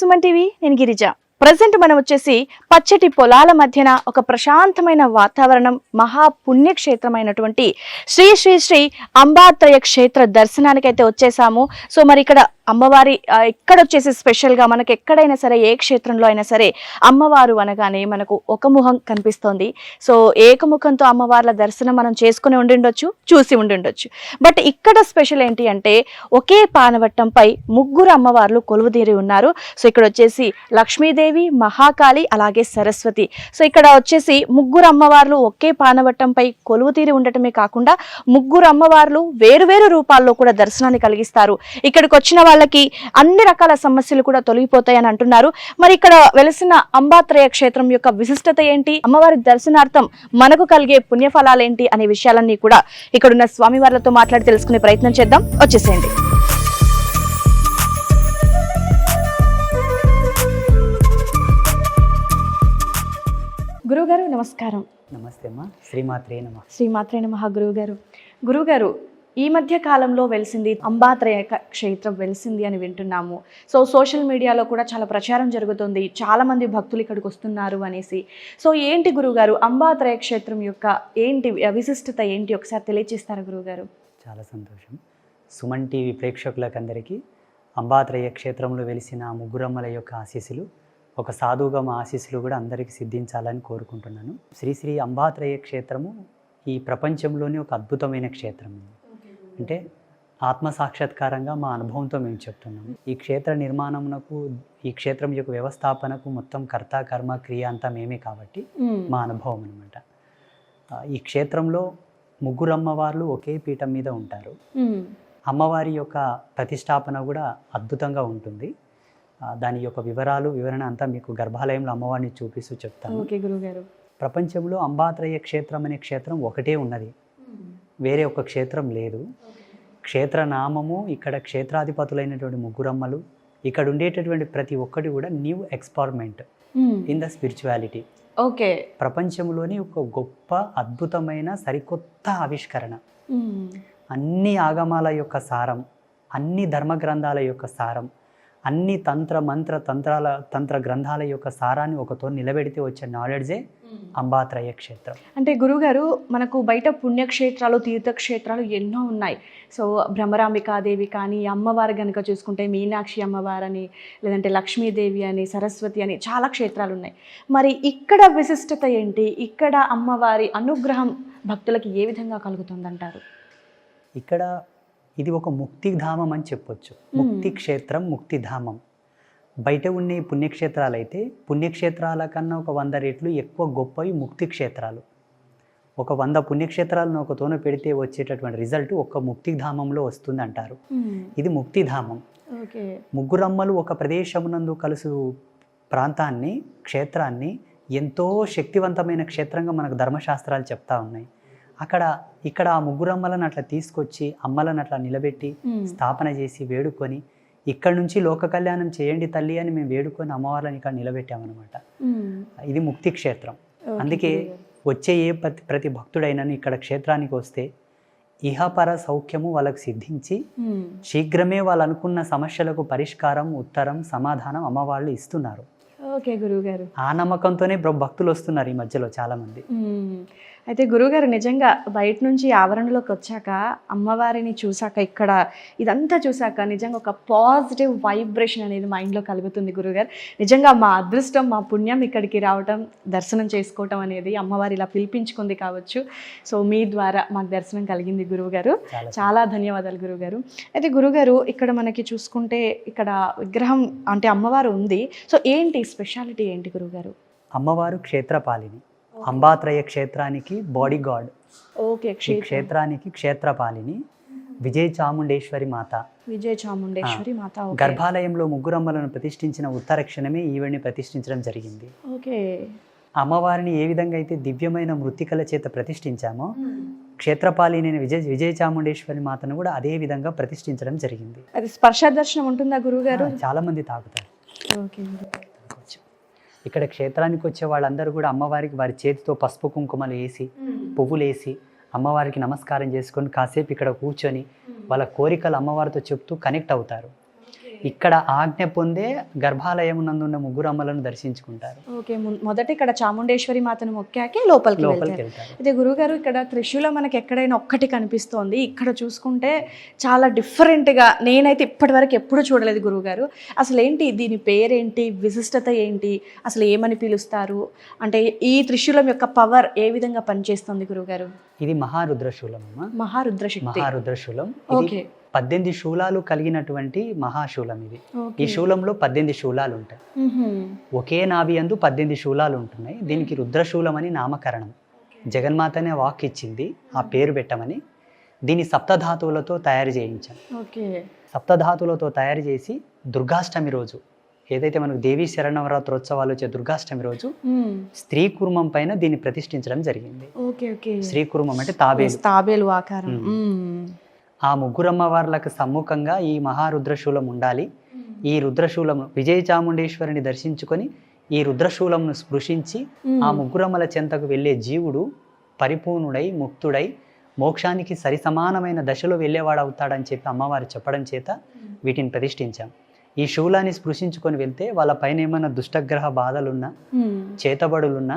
Suman TV నేను Girija. Present మనం వచ్చేసి పచ్చటి పొలాల మధ్యన ఒక ప్రశాంతమైన వాతావరణం మహా పుణ్యక్షేత్రమైనటువంటి శ్రీ శ్రీ శ్రీ అంబాత్రయ క్షేత్ర దర్శనానికి అయితే వచ్చేసాము. సో మరి ఇక్కడ అమ్మవారి ఎక్కడ ఇక్కడ వచ్చేసి స్పెషల్గా ఎక్కడైనా సరే ఏ క్షేత్రంలో అయినా సరే అమ్మవారు అనగానే మనకు ఒక ముఖం కనిపిస్తోంది. సో ఏకముఖంతో అమ్మవార్ల దర్శనం మనం చేసుకుని ఉండిండొచ్చు చూసి ఉండిండొచ్చు. బట్ ఇక్కడ స్పెషల్ ఏంటి అంటే ఒకే పానవట్టంపై ముగ్గురు అమ్మవార్లు కొలువుదీరి ఉన్నారు. సో ఇక్కడ వచ్చేసి లక్ష్మీదేవి మహాకాళి అలాగే సరస్వతి. సో ఇక్కడ వచ్చేసి ముగ్గురు అమ్మవార్లు ఒకే పానవట్టంపై కొలువుతీరి ఉండటమే కాకుండా ముగ్గురు అమ్మవార్లు వేరువేరు రూపాల్లో కూడా దర్శనాన్ని కలిగిస్తారు. ఇక్కడికి వచ్చిన వాళ్ళకి అన్ని రకాల సమస్యలు కూడా తొలగిపోతాయని అంటున్నారు. మరి ఇక్కడ వెలిసిన అంబాత్రయ క్షేత్రం యొక్క విశిష్టత ఏంటి? అమ్మవారి దర్శనార్థం మనకు కలిగే పుణ్యఫలాలేంటి అనే విషయాలన్నీ కూడా ఇక్కడున్న స్వామివార్లతో మాట్లాడి తెలుసుకునే ప్రయత్నం చేద్దాం. వచ్చేసేయండి. గురువుగారు నమస్కారం. నమస్తే అమ్మా. శ్రీమాత్రే నమ. శ్రీమాత్రే నమః గురువు గారు గురువుగారు ఈ మధ్య కాలంలో వెలిసింది అంబాత్రయ క్షేత్రం వెలిసింది అని వింటున్నాము. సో సోషల్ మీడియాలో కూడా చాలా ప్రచారం జరుగుతుంది. చాలా మంది భక్తులు ఇక్కడికి వస్తున్నారు అనేసి. సో ఏంటి గురుగారు అంబాత్రయ క్షేత్రం యొక్క ఏంటి విశిష్టత ఏంటి? ఒకసారి తెలియజేస్తారా గురువుగారు? చాలా సంతోషం. సుమన్ టీవీ ప్రేక్షకులకందరికీ అంబాత్రయ క్షేత్రంలో వెలిసిన ముగ్గురమ్మల యొక్క ఆశీస్సులు ఒక సాధువుగా మా ఆశీస్సులు కూడా అందరికీ సిద్ధించాలని కోరుకుంటున్నాను. శ్రీ శ్రీ అంబాత్రయ క్షేత్రము ఈ ప్రపంచంలోనే ఒక అద్భుతమైన క్షేత్రం. అంటే ఆత్మ సాక్షాత్కారంగా మా అనుభవంతో మేము చెప్తున్నాము ఈ క్షేత్ర నిర్మాణమునకు ఈ క్షేత్రం యొక్క వ్యవస్థాపనకు మొత్తం కర్త కర్మ క్రియ అంతా మేమే కాబట్టి మా అనుభవం అనమాట ఈ క్షేత్రంలో ముగ్గురు అమ్మవార్లు ఒకే పీఠం మీద ఉంటారు. అమ్మవారి యొక్క ప్రతిష్టాపన కూడా అద్భుతంగా ఉంటుంది. దాని యొక్క వివరాలు వివరణ అంతా మీకు గర్భాలయంలో అమ్మవారిని చూపిస్తూ చెప్తాను. ప్రపంచంలో అంబాత్రయ క్షేత్రం అనే క్షేత్రం ఒకటే ఉన్నది. వేరే ఒక క్షేత్రం లేదు. క్షేత్ర నామము ఇక్కడ క్షేత్రాధిపతులైనటువంటి ముగ్గురమ్మలు ఇక్కడ ఉండేటటువంటి ప్రతి ఒక్కటి కూడా new experiment in the spirituality okay ప్రపంచంలోని ఒక గొప్ప అద్భుతమైన సరికొత్త ఆవిష్కరణ. అన్ని ఆగమాల యొక్క సారం అన్ని ధర్మ గ్రంథాల యొక్క సారం అన్ని తంత్ర మంత్ర తంత్రాల తంత్ర గ్రంథాల యొక్క సారాన్ని ఒకతో నిలబెడితే వచ్చే నాలెడ్జే అంబాత్రయ క్షేత్రం. అంటే గురుగారు మనకు బయట పుణ్యక్షేత్రాలు తీర్థక్షేత్రాలు ఎన్నో ఉన్నాయి. సో భ్రమరాంబికాదేవి కానీ అమ్మవారు కనుక చూసుకుంటే మీనాక్షి అమ్మవారని లేదంటే లక్ష్మీదేవి అని సరస్వతి అని చాలా క్షేత్రాలు ఉన్నాయి. మరి ఇక్కడ విశిష్టత ఏంటి? ఇక్కడ అమ్మవారి అనుగ్రహం భక్తులకి ఏ విధంగా కలుగుతుందంటారు? ఇక్కడ ఇది ఒక ముక్తిధామం అని చెప్పొచ్చు. ముక్తి క్షేత్రం ముక్తిధామం. బయట ఉన్న ఈ పుణ్యక్షేత్రాలు అయితే పుణ్యక్షేత్రాల కన్నా ఒక వంద రెట్లు ఎక్కువ గొప్పవి ముక్తి క్షేత్రాలు ఒక వంద పుణ్యక్షేత్రాలను ఒక తోన పెడితే వచ్చేటటువంటి రిజల్ట్ ఒక్క ముక్తిధామంలో వస్తుంది అంటారు ఇది ముక్తిధామం. ముగ్గురమ్మలు ఒక ప్రదేశమునందు కలుసు ప్రాంతాన్ని క్షేత్రాన్ని ఎంతో శక్తివంతమైన క్షేత్రంగా మనకు ధర్మశాస్త్రాలు చెప్తా ఉన్నాయి. అక్కడ ఇక్కడ ఆ ముగ్గురమ్మలను అట్లా తీసుకొచ్చి అమ్మలను అట్లా నిలబెట్టి స్థాపన చేసి వేడుకొని ఇక్కడ నుంచి లోక కళ్యాణం చేయండి తల్లి అని మేము వేడుకొని అమ్మవార్లను ఇక్కడ నిలబెట్టామన్నమాట. ఇది ముక్తి క్షేత్రం. అందుకే వచ్చే ఏ ప్రతి ప్రతి భక్తుడైనను ఇక్కడ క్షేత్రానికి వస్తే ఇహపర సౌఖ్యము వాళ్ళకు సిద్ధించి శీఘ్రమే వాళ్ళు అనుకున్న సమస్యలకు పరిష్కారం ఉత్తరం సమాధానం అమ్మవాళ్ళు ఇస్తున్నారు. ఓకే గురువు గారు ఆ నమ్మకంతోనే భక్తులు వస్తున్నారు ఈ మధ్యలో చాలా మంది అయితే గురుగారు నిజంగా బయట నుంచి ఆవరణలోకి వచ్చాక అమ్మవారిని చూసాక ఇక్కడ ఇదంతా చూసాక నిజంగా ఒక పాజిటివ్ వైబ్రేషన్ అనేది మైండ్లో కలుగుతుంది గురుగారు నిజంగా మా అదృష్టం మా పుణ్యం ఇక్కడికి రావటం దర్శనం చేసుకోవటం అనేది అమ్మవారి ఇలా పిలిపించుకుంది కావచ్చు. సో మీ ద్వారా మాకు దర్శనం కలిగింది గురువుగారు. చాలా చాలా ధన్యవాదాలు గురుగారు అయితే గురుగారు ఇక్కడ మనకి చూసుకుంటే ఇక్కడ విగ్రహం అంటే అమ్మవారు ఉంది. సో ఏంటి స్పెషాలిటీ ఏంటి గురుగారు అమ్మవారు క్షేత్రపాలిని. అంబాత్రయ క్షేత్రానికి బాడీ గాడ్ ఓకే ఈ క్షేత్రానికి క్షేత్రపాలిని విజయ చాముండేశ్వరి మాత. విజయ చాముండేశ్వరి మాత. గర్భాలయంలో ముగ్గురమ్మలను ప్రతిష్ఠించిన ఉత్తర క్షణమే ఈవిడ్ని ప్రతిష్ఠించడం జరిగింది. ఓకే. అమ్మవారిని ఏ విధంగా అయితే దివ్యమైన మృతికల చేత ప్రతిష్ఠించామో క్షేత్రపాలిని విజయ విజయ చాముండేశ్వరి మాతను కూడా అదే విధంగా ప్రతిష్ఠించడం జరిగింది. అది స్పర్శ దర్శనం ఉంటుందా గురుగారు ఆ, చాలా మంది తాకుతారు ఓకే ఇక్కడ క్షేత్రానికి వచ్చే వాళ్ళందరూ కూడా అమ్మవారికి వారి చేతితో పసుపు కుంకుమలు వేసి పువ్వులు వేసి అమ్మవారికి నమస్కారం చేసుకొని కాసేపు ఇక్కడ కూర్చొని వాళ్ళ కోరికలు అమ్మవారితో చెప్తూ కనెక్ట్ అవుతారు. ఇక్కడ ఆజ్ఞ పొందే గర్భాలయం నందున్న ముగ్గురు అమ్మలను దర్శించుకుంటారు. ఓకే మొదట ఇక్కడ చాముండేశ్వరి మాతను మొక్కాకే లోపలికి లోపలికి అయితే గురుగారు ఇక్కడ త్రిశూలం మనకి ఎక్కడైనా ఒక్కటి కనిపిస్తోంది. ఇక్కడ చూసుకుంటే చాలా డిఫరెంట్గా నేనైతే ఇప్పటివరకు ఎప్పుడు చూడలేదు గురుగారు. అసలు ఏంటి దీని పేరేంటి విశిష్టత ఏంటి అసలు ఏమని పిలుస్తారు? అంటే ఈ త్రిశూలం యొక్క పవర్ ఏ విధంగా పనిచేస్తుంది గురుగారు? ఇది మహారుద్రశూలం అమ్మ మహారుద్రశక్తి. మహారుద్రశూలం. ఓకే. పద్దెనిమిది శూలాలు కలిగినటువంటి మహాశూలం ఇది. ఈ శూలంలో పద్దెనిమిది శూలాలు ఉంటాయి. ఒకే నాభి అందు పద్దెనిమిది శూలాలు ఉంటున్నాయి. దీనికి రుద్రశూలం అని నామకరణం. జగన్మాతనే వాక్ ఇచ్చింది ఆ పేరు పెట్టమని దీన్ని సప్తధాతువులతో తయారు చేయించాం సప్తధాతువులతో తయారు చేసి దుర్గాష్టమి రోజు ఏదైతే మనకు దేవీ శరణవరాత్రోత్సవాలు వచ్చే దుర్గాష్టమి రోజు. స్త్రీ కుర్మం పైన దీన్ని ప్రతిష్ఠించడం జరిగింది. స్త్రీ కుర్మం అంటే తాబేలు. తాబేలు ఆకారం. ఆ ముగ్గురమ్మవార్లకు సమ్ముఖంగా ఈ మహారుద్రశూలం ఉండాలి. ఈ రుద్రశూలం విజయ చాముండేశ్వరిని దర్శించుకొని ఈ రుద్రశూలంను స్పృశించి ఆ ముగ్గురమ్మల చెంతకు వెళ్ళే జీవుడు పరిపూర్ణుడై ముక్తుడై మోక్షానికి సరిసమానమైన దశలో వెళ్ళేవాడు అవుతాడని చెప్పి అమ్మవారు చెప్పడం చేత వీటిని ప్రతిష్ఠించాం. ఈ శూలాన్ని స్పృశించుకొని వెళ్తే వాళ్ళ పైన ఏమైనా దుష్టగ్రహ బాధలున్నా. చేతబడులున్నా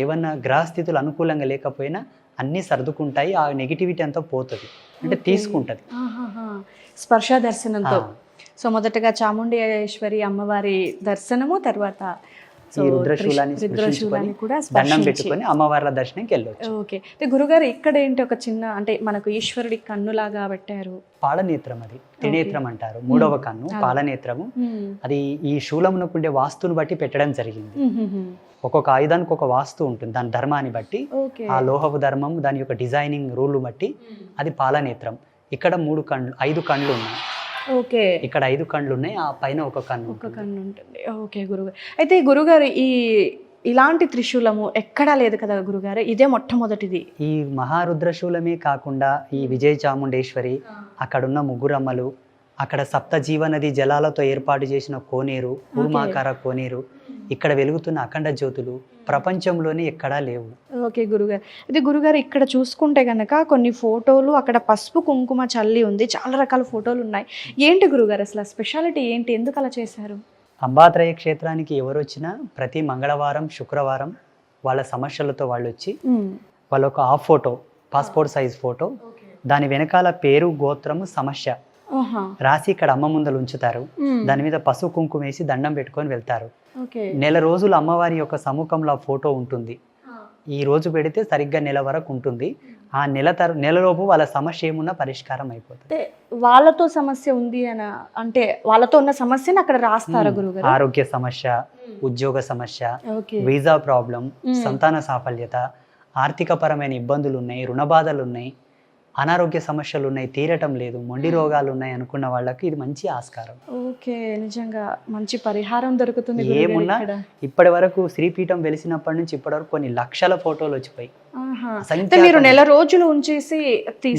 ఏమన్నా గ్రహస్థితులు అనుకూలంగా లేకపోయినా అన్నీ సర్దుకుంటాయి ఆ నెగిటివిటీ అంతా పోతుంది అంటే. తీసుకుంటుంది. స్పర్శ దర్శనంతో సో మొదటగా చాముండేశ్వరి అమ్మవారి దర్శనము తర్వాత ఈ రుద్రశూలాన్ని కూడా దండం పెట్టుకొని అమ్మవార్ల దర్శనంకి వెళ్ళొచ్చు ఓకే. అయితే గురుగారు ఇక్కడ ఏంటి ఒక చిన్న అంటే మనకు ఈశ్వరుడి కన్నులాగా పెట్టారు? పాలనేత్రం అది. త్రినేత్రం అంటారు. మూడవ కన్ను. పాలనేత్రము. అది ఈ శూలమునకు ఉండే వాస్తుని బట్టి పెట్టడం జరిగింది. ఒక్కొక్క ఆయుధానికి ఒక వాస్తు ఉంటుంది. దాని ధర్మాన్ని బట్టి ఆ లోహపు ధర్మం దాని యొక్క డిజైనింగ్ రూల్ బట్టి అది పాలనేత్రం. ఇక్కడ మూడు కండ్లు ఐదు కండ్లు ఉన్నాయి. ఓకే. ఇక్కడ ఐదు కండ్లు ఉన్నాయి ఆ పైన ఒక కన్ను ఒక. కన్ను ఉంటుంది. ఓకే గురుగారు అయితే గురుగారు ఈ ఇలాంటి త్రిశూలము ఎక్కడా లేదు కదా గురుగారు? ఇదే మొట్టమొదటిది. ఈ మహారుద్రశూలమే కాకుండా ఈ విజయ చాముండేశ్వరి అక్కడున్న ముగ్గురమ్మలు అక్కడ సప్త జీవనది జలాలతో ఏర్పాటు చేసిన కోనేరు కూర్మాకార కోనేరు ఇక్కడ వెలుగుతున్న అఖండ జ్యోతులు ప్రపంచంలోనే ఎక్కడా లేవు. ఓకే గురుగారు. అయితే గురుగారు ఇక్కడ చూసుకుంటే కనుక కొన్ని ఫోటోలు అక్కడ పసుపు కుంకుమ చల్లి ఉంది. చాలా రకాల ఫోటోలు ఉన్నాయి. ఏంటి గురుగారు అసలు? స్పెషాలిటీ ఏంటి? ఎందుకు అలా చేశారు? అంబాత్రయ క్షేత్రానికి ఎవరు వచ్చినా ప్రతి మంగళవారం శుక్రవారం వాళ్ళ సమస్యలతో వాళ్ళు వచ్చి వాళ్ళ ఒక half photo passport size photo దాని వెనకాల పేరు గోత్రము సమస్య. రాసి ఇక్కడ అమ్మ ముందలు ఉంచుతారు. దాని మీద పసుపు కుంకుమ వేసి దండం పెట్టుకొని వెళ్తారు. నెల రోజులు అమ్మవారి యొక్క సముఖంలో ఫోటో ఉంటుంది. ఈ రోజు పెడితే సరిగ్గా నెల వరకు ఉంటుంది. ఆ నెల తర నెలలోపు వాళ్ళ సమస్య ఏమున్నా పరిష్కారం అయిపోతుంది. వాళ్ళతో సమస్య ఉంది అని అంటే వాళ్ళతో ఉన్న సమస్యని అక్కడ రాస్తారా గురుగారు ఆరోగ్య సమస్య ఉద్యోగ సమస్య వీసా ప్రాబ్లం. సంతాన సాఫల్యత ఆర్థిక పరమైన ఇబ్బందులు ఉన్నాయి రుణ బాధలు ఉన్నాయి అనారోగ్య సమస్యలు ఉన్నాయి తీరటం లేదు మొండి రోగాలు ఉన్నాయి అనుకున్న వాళ్ళకి ఇది మంచి ఆస్కారం ఓకే నిజంగా మంచి పరిహారం దొరుకుతుంది ఏమున్నా. ఇప్పటి వరకు శ్రీపీఠం వెలిసినప్పటి నుంచి ఇప్పటి వరకు కొన్ని లక్షల ఫోటోలు వచ్చిపోయి మీరు నెల రోజులు ఉంచేసి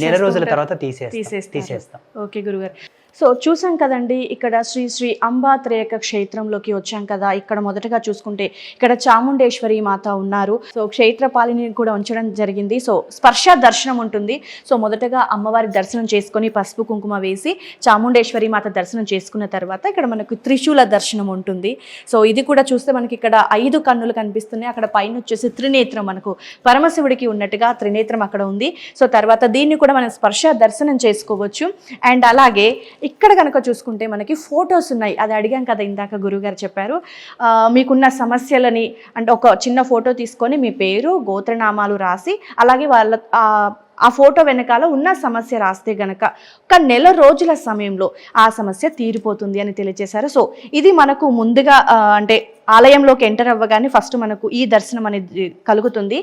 నెల రోజుల. తర్వాత తీసేస్తాం. తీసేస్తాం ఓకే గురుగారు సో చూసాం కదండి ఇక్కడ శ్రీ శ్రీ అంబాత్రేయక క్షేత్రంలోకి వచ్చాం కదా. ఇక్కడ మొదటగా చూసుకుంటే ఇక్కడ చాముండేశ్వరి మాత ఉన్నారు. సో క్షేత్రపాలిని కూడా ఉంచడం జరిగింది. సో స్పర్శ దర్శనం ఉంటుంది. సో మొదటగా అమ్మవారి దర్శనం చేసుకొని పసుపు కుంకుమ వేసి చాముండేశ్వరి మాత దర్శనం చేసుకున్న తర్వాత ఇక్కడ మనకు త్రిశూల దర్శనం ఉంటుంది. సో ఇది కూడా చూస్తే మనకి ఇక్కడ ఐదు కన్నులు కనిపిస్తున్నాయి. అక్కడ పైన వచ్చేసి త్రినేత్రం మనకు పరమశివుడికి ఉన్నట్టుగా త్రినేత్రం అక్కడ ఉంది. సో తర్వాత దీన్ని కూడా మనం స్పర్శ దర్శనం చేసుకోవచ్చు. అండ్ అలాగే ఇక్కడ కనుక చూసుకుంటే మనకి ఫొటోస్ ఉన్నాయి. అది అడిగాం కదా ఇందాక గురుగారు చెప్పారు. మీకున్న సమస్యలని అంటే ఒక చిన్న ఫోటో తీసుకొని మీ పేరు గోత్రనామాలు రాసి అలాగే వాళ్ళ ఆ, ఫోటో వెనకాల ఉన్న సమస్య రాస్తే గనక ఒక నెల రోజుల సమయంలో ఆ సమస్య తీరిపోతుంది అని తెలియజేశారు. సో ఇది మనకు ముందుగా అంటే ఆలయంలోకి ఎంటర్ అవ్వగానే ఫస్ట్ మనకు ఈ దర్శనం అనేది కలుగుతుంది.